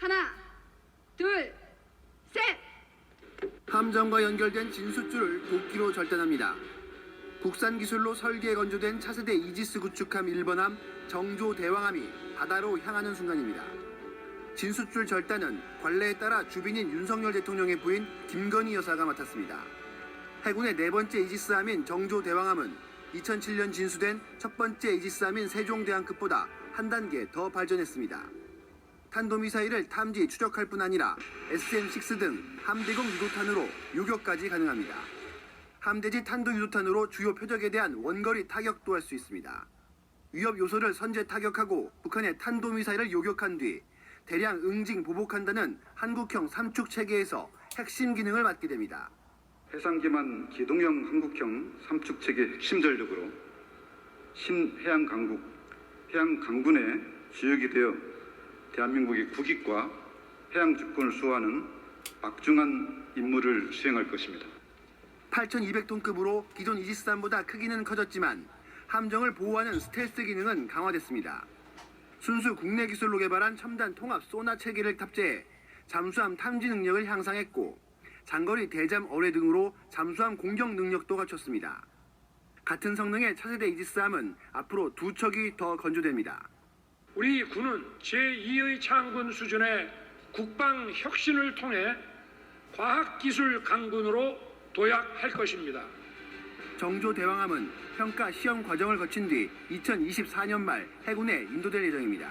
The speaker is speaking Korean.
하나, 둘, 셋. 함정과 연결된 진수줄을 도끼로 절단합니다. 국산 기술로 설계 건조된 차세대 이지스 구축함 1번함 정조 대왕함이 바다로 향하는 순간입니다. 진수줄 절단은 관례에 따라 주빈인 윤석열 대통령의 부인 김건희 여사가 맡았습니다. 해군의 네 번째 이지스함인 정조 대왕함은 2007년 진수된 첫 번째 이지스함인 세종대왕급보다 한 단계 더 발전했습니다. 탄도미사일을 탐지 추적할 뿐 아니라 SM-6 등 함대공 유도탄으로 요격까지 가능합니다. 함대지 탄도 유도탄으로 주요 표적에 대한 원거리 타격도 할 수 있습니다. 위협 요소를 선제 타격하고 북한의 탄도미사일을 요격한 뒤 대량 응징 보복한다는 한국형 삼축 체계에서 핵심 기능을 맡게 됩니다. 해상 기반 기동형 한국형 삼축 체계 핵심 전력으로 신해양 강국 해양 강군의 주역이 되어 대한민국의 국익과 해양 주권을 수호하는 막중한 임무를 수행할 것입니다. 8,200톤급으로 기존 이지스함보다 크기는 커졌지만 함정을 보호하는 스텔스 기능은 강화됐습니다. 순수 국내 기술로 개발한 첨단 통합 소나 체계를 탑재해 잠수함 탐지 능력을 향상했고 장거리 대잠 어뢰 등으로 잠수함 공격 능력도 갖췄습니다. 같은 성능의 차세대 이지스함은 앞으로 두 척이 더 건조됩니다. 우리 군은 제2의 창군 수준의 국방 혁신을 통해 과학기술 강군으로 도약할 것입니다. 정조 대왕함은 평가 시험 과정을 거친 뒤 2024년 말 해군에 인도될 예정입니다.